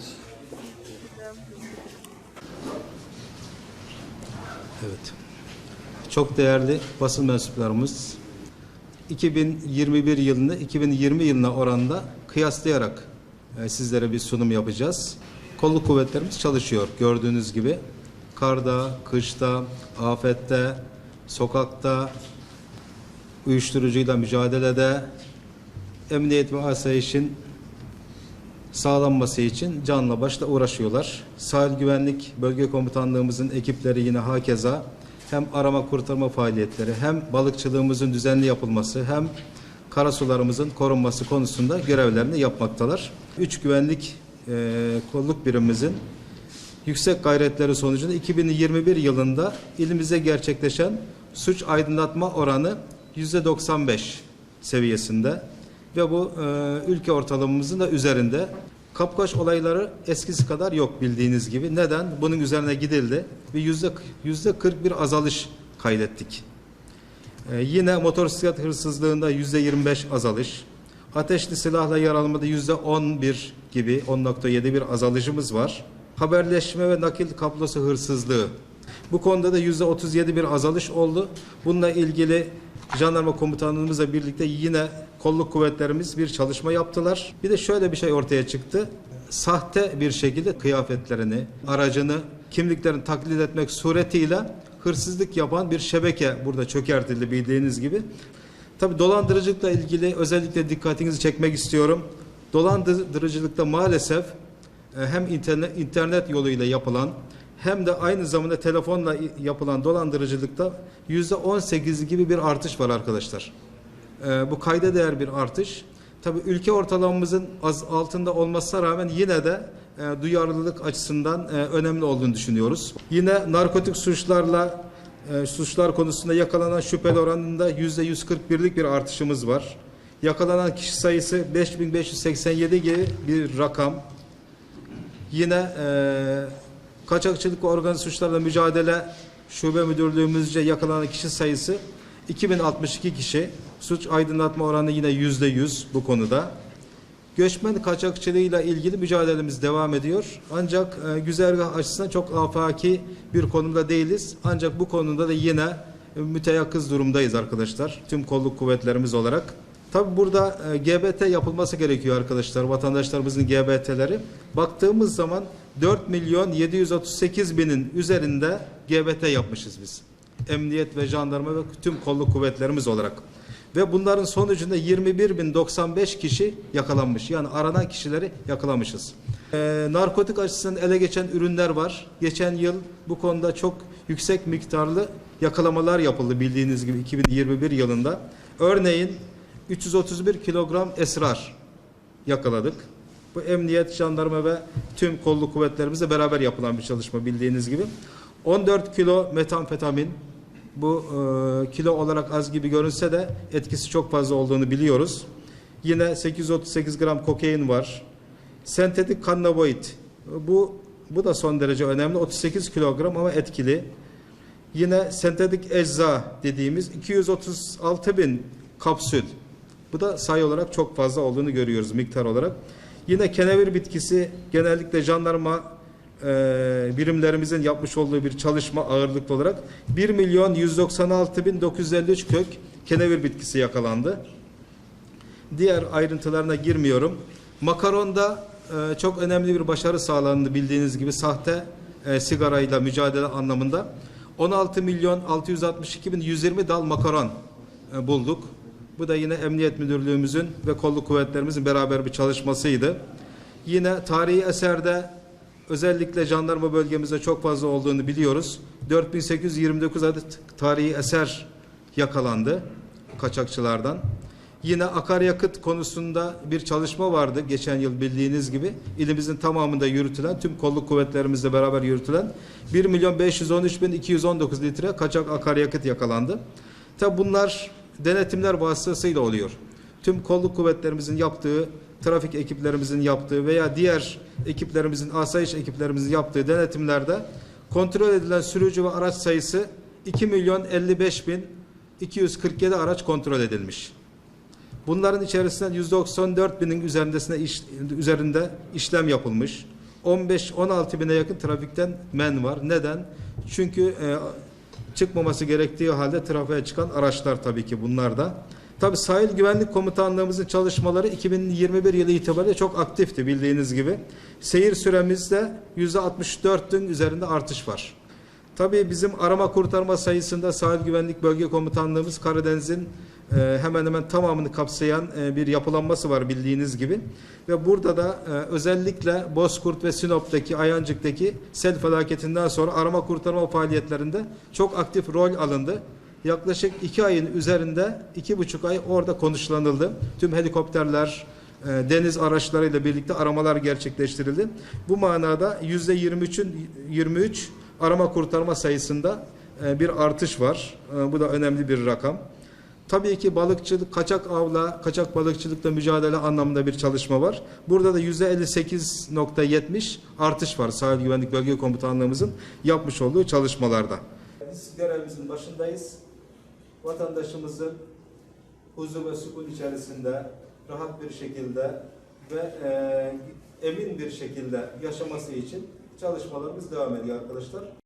geldiniz. Evet. Çok değerli basın mensuplarımız 2021 yılını 2020 yılına oranla kıyaslayarak e, sizlere bir sunum yapacağız. Kolluk kuvvetlerimiz çalışıyor gördüğünüz gibi. Karda, kışta, afette, sokakta, uyuşturucuyla mücadelede, emniyet ve asayişin sağlanması için canla başla uğraşıyorlar. Sahil Güvenlik Bölge Komutanlığımızın ekipleri yine hakeza hem arama kurtarma faaliyetleri hem balıkçılığımızın düzenli yapılması hem karasularımızın korunması konusunda görevlerini yapmaktalar. Üç güvenlik e, kolluk birimimizin yüksek gayretleri sonucunda 2021 yılında ilimize gerçekleşen suç aydınlatma oranı %95 seviyesinde ve bu e, ülke ortalamamızın da üzerinde. Kapkaç olayları eskisi kadar yok bildiğiniz gibi. Neden? Bunun üzerine gidildi ve yüzde yüzde 40 bir azalış kaydettik. E, yine motosiklet hırsızlığında yüzde 25 azalış. Ateşli silahla yaralamada yüzde 11 gibi 10.7 bir azalışımız var. Haberleşme ve nakil kablosu hırsızlığı. Bu konuda da yüzde 37 bir azalış oldu. Bununla ilgili jandarma komutanlığımızla birlikte yine kolluk kuvvetlerimiz bir çalışma yaptılar. Bir de şöyle bir şey ortaya çıktı. Sahte bir şekilde kıyafetlerini, aracını, kimliklerini taklit etmek suretiyle hırsızlık yapan bir şebeke burada çökertildi bildiğiniz gibi. Tabi dolandırıcılıkla ilgili özellikle dikkatinizi çekmek istiyorum. Dolandırıcılıkta maalesef e, hem internet, internet yoluyla yapılan hem de aynı zamanda telefonla yapılan dolandırıcılıkta yüzde 18 gibi bir artış var arkadaşlar. E, bu kayda değer bir artış. Tabi ülke ortalamamızın az altında olmasına rağmen yine de e, duyarlılık açısından e, önemli olduğunu düşünüyoruz. Yine narkotik suçlarla e, suçlar konusunda yakalanan şüpheli oranında yüzde 141'lik bir artışımız var. Yakalanan kişi sayısı 5587 gibi bir rakam. Yine e, kaçakçılık ve organize suçlarla mücadele şube müdürlüğümüzce yakalanan kişi sayısı 2062 kişi. Suç aydınlatma oranı yine yüzde yüz bu konuda. Göçmen kaçakçılığıyla ilgili mücadelemiz devam ediyor. Ancak e, güzergah açısından çok afaki bir konumda değiliz. Ancak bu konuda da yine e, müteyakkız durumdayız arkadaşlar. Tüm kolluk kuvvetlerimiz olarak. Tabi burada e, GBT yapılması gerekiyor arkadaşlar. Vatandaşlarımızın GBT'leri. Baktığımız zaman 4 milyon 738 binin üzerinde GBT yapmışız biz. Emniyet ve jandarma ve tüm kolluk kuvvetlerimiz olarak. Ve bunların sonucunda 21.095 kişi yakalanmış. Yani aranan kişileri yakalamışız. Ee, narkotik açısından ele geçen ürünler var. Geçen yıl bu konuda çok yüksek miktarlı yakalamalar yapıldı bildiğiniz gibi 2021 yılında. Örneğin 331 kilogram esrar yakaladık. Bu emniyet, jandarma ve tüm kolluk kuvvetlerimizle beraber yapılan bir çalışma bildiğiniz gibi. 14 kilo metamfetamin bu e, kilo olarak az gibi görünse de etkisi çok fazla olduğunu biliyoruz. Yine 838 gram kokain var. Sentetik kannaboid. Bu bu da son derece önemli. 38 kilogram ama etkili. Yine sentetik ecza dediğimiz 236 bin kapsül. Bu da sayı olarak çok fazla olduğunu görüyoruz miktar olarak. Yine kenevir bitkisi genellikle jandarma e, birimlerimizin yapmış olduğu bir çalışma ağırlıklı olarak 1 milyon 196 bin 953 kök kenevir bitkisi yakalandı. Diğer ayrıntılarına girmiyorum. Makaronda e, çok önemli bir başarı sağlandı bildiğiniz gibi sahte e, sigarayla mücadele anlamında. 16 milyon 662 bin 120 dal makaron e, bulduk. Bu da yine Emniyet Müdürlüğümüzün ve kolluk kuvvetlerimizin beraber bir çalışmasıydı. Yine tarihi eserde özellikle jandarma bölgemizde çok fazla olduğunu biliyoruz. 4829 adet tarihi eser yakalandı kaçakçılardan. Yine akaryakıt konusunda bir çalışma vardı geçen yıl bildiğiniz gibi. ilimizin tamamında yürütülen, tüm kolluk kuvvetlerimizle beraber yürütülen 1 milyon 513 bin 219 litre kaçak akaryakıt yakalandı. Tabi bunlar denetimler vasıtasıyla oluyor. Tüm kolluk kuvvetlerimizin yaptığı, trafik ekiplerimizin yaptığı veya diğer ekiplerimizin, asayiş ekiplerimizin yaptığı denetimlerde kontrol edilen sürücü ve araç sayısı 2 milyon 55 bin 247 araç kontrol edilmiş. Bunların içerisinden 194 binin üzerindesine iş, üzerinde işlem yapılmış. 15-16 bine yakın trafikten men var. Neden? Çünkü e, çıkmaması gerektiği halde trafiğe çıkan araçlar tabii ki bunlar da. Tabii sahil güvenlik komutanlığımızın çalışmaları 2021 yılı itibariyle çok aktifti bildiğiniz gibi. Seyir süremizde %64'ün üzerinde artış var. Tabii bizim arama kurtarma sayısında sahil güvenlik bölge komutanlığımız Karadeniz'in e, hemen hemen tamamını kapsayan e, bir yapılanması var bildiğiniz gibi. Ve burada da e, özellikle Bozkurt ve Sinop'taki, Ayancık'taki sel felaketinden sonra arama kurtarma faaliyetlerinde çok aktif rol alındı. Yaklaşık iki ayın üzerinde iki buçuk ay orada konuşlanıldı. Tüm helikopterler, deniz araçlarıyla birlikte aramalar gerçekleştirildi. Bu manada yüzde 23'ün 23 arama kurtarma sayısında e, bir artış var. E, Bu da önemli bir rakam. Tabii ki balıkçılık, kaçak avla, kaçak balıkçılıkla mücadele anlamında bir çalışma var. Burada da yüzde 58.70 artış var sahil güvenlik bölge komutanlığımızın yapmış olduğu çalışmalarda. Biz görevimizin başındayız. Vatandaşımızın huzur ve sükun içerisinde rahat bir şekilde ve e, emin bir şekilde yaşaması için çalışmalarımız devam ediyor arkadaşlar.